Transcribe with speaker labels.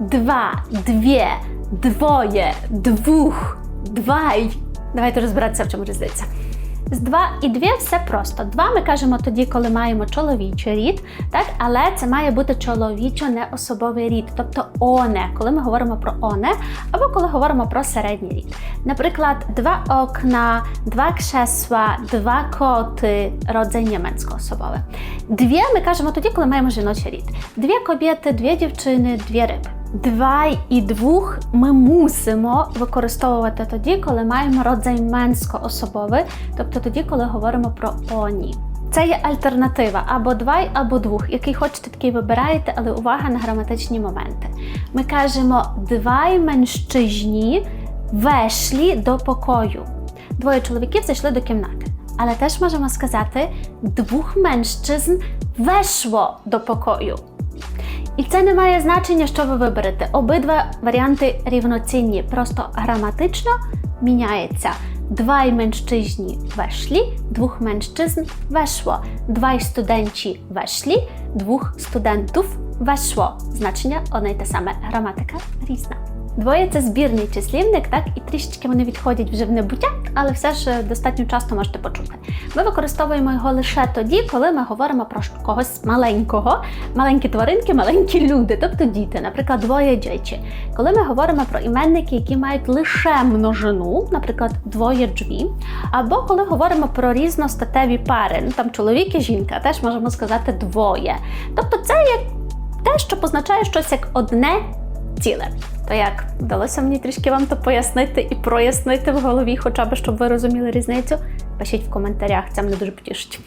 Speaker 1: два, дві, двоє, двух, двай. Давайте розбиратися, в чому різниця. З два і дві все просто. Два ми кажемо тоді, коли маємо чоловічий рід, так? але це має бути чоловічо не особовий рід, тобто оне, коли ми говоримо про оне, або коли говоримо про середній рід. Наприклад, два окна, два кrzesła, два коти, родзень німецько-особове. Дві ми кажемо тоді, коли маємо жіночий рід. Дві кобєти, дві дівчини, дві риби. Два і двох ми мусимо використовувати тоді, коли маємо родзень менсько-особовий, тобто тоді, коли говоримо про оні. Це є альтернатива або двай, або двох. Який хочете, такий вибираєте, але увага на граматичні моменти. Ми кажемо двай менщиźni вешлі до покою. Двоє чоловіків зайшли до кімнати. Але теж можемо сказати двох менщизн вешло до покою. І це не має значення, що ви виберете. Обидва варіанти рівноцінні, просто граматично міняється. Двай менщизні вешлі, двох менщизн вешло. Двай студенті вешлі, двох студентів вешло. Значення одне й те саме, граматика різна. Двоє це збірний числівник, так і трішечки вони відходять вже в небуття, але все ж достатньо часто можете почути. Ми використовуємо його лише тоді, коли ми говоримо про когось маленького, маленькі тваринки, маленькі люди, тобто діти, наприклад, двоє дітей. Коли ми говоримо про іменники, які мають лише множину, наприклад, двоє джві, або коли говоримо про різностатеві пари, ну там чоловік і жінка, теж можемо сказати двоє. Тобто це як те, що позначає щось як одне ціле. То як вдалося мені трішки вам то пояснити і прояснити в голові, хоча б щоб ви розуміли різницю? Пишіть в коментарях, це мене дуже потішить.